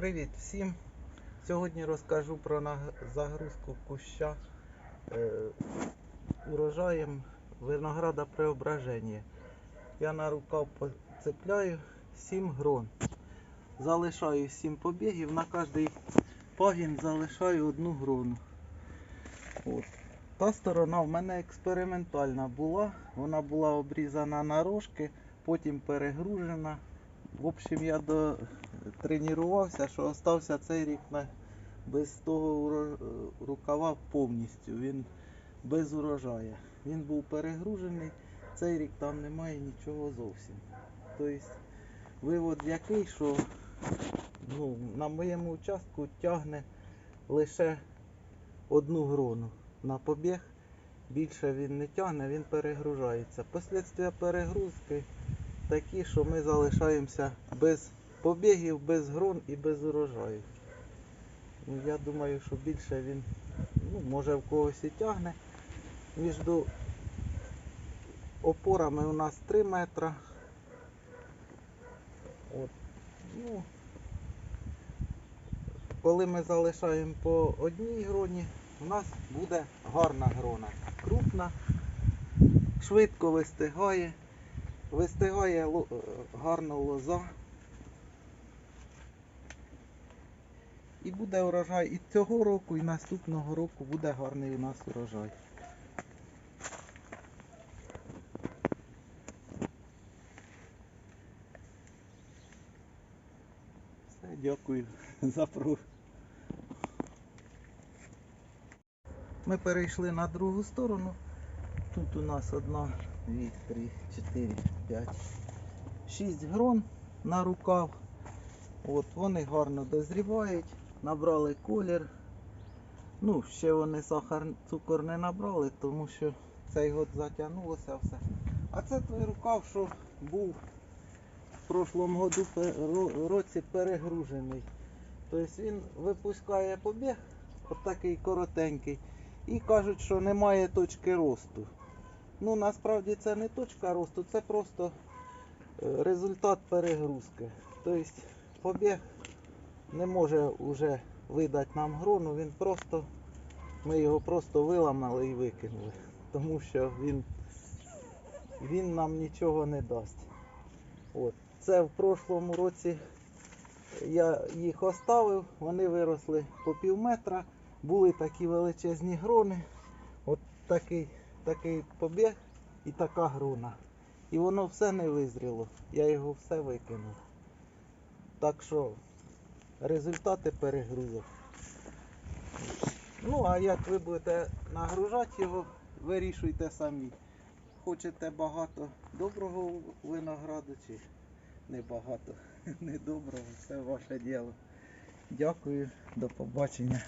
Привіт всім! Сьогодні розкажу про загрузку куща е, урожаєм винограда преображення. Я на рукав поцепляю 7 грон. Залишаю 7 побігів, на кожний пагін залишаю одну грону. От. Та сторона в мене експериментальна була. Вона була обрізана на рожки, потім перегружена. В общем, я до тренувався, що остався цей рік на... без того рукава повністю. Він без урожаю. Він був перегружений, цей рік там немає нічого зовсім. Тобто вивод який, що ну, на моєму участку тягне лише одну грону на побіг. Більше він не тягне, він перегружається. Послідствия перегрузки такі, що ми залишаємося без побігів, без грон і без урожаю. Ну, я думаю, що більше він, ну, може в когось і тягне. Між опорами у нас 3 метра. От. Ну, коли ми залишаємо по одній гроні, у нас буде гарна грона. Крупна, швидко вистигає. Вистигає е, лоза. І буде урожай і цього року, і наступного року буде гарний у нас урожай. Все, дякую за про. Ми перейшли на другу сторону. Тут у нас одна, дві, три, чотири, п'ять, шість грон на рукав. От вони гарно дозрівають, набрали колір. Ну, ще вони сахар, цукор не набрали, тому що цей год затягнулося все. А це той рукав, що був в прошлому году році перегружений. Тобто він випускає побіг, от такий коротенький, і кажуть, що немає точки росту. Ну насправді це не точка росту, це просто е, результат перегрузки. Тобто побіг не може вже видати нам грону, він просто, ми його просто виламали і викинули. Тому що він, він нам нічого не дасть. От. Це в прошлому році я їх оставив, вони виросли по пів метра, були такі величезні грони. От такий, такий побіг і така грона. І воно все не визріло. Я його все викинув. Так що результати перегрузок. Ну, а як ви будете нагружати його, вирішуйте самі. Хочете багато доброго винограду чи небагато недоброго, це ваше діло. Дякую, до побачення.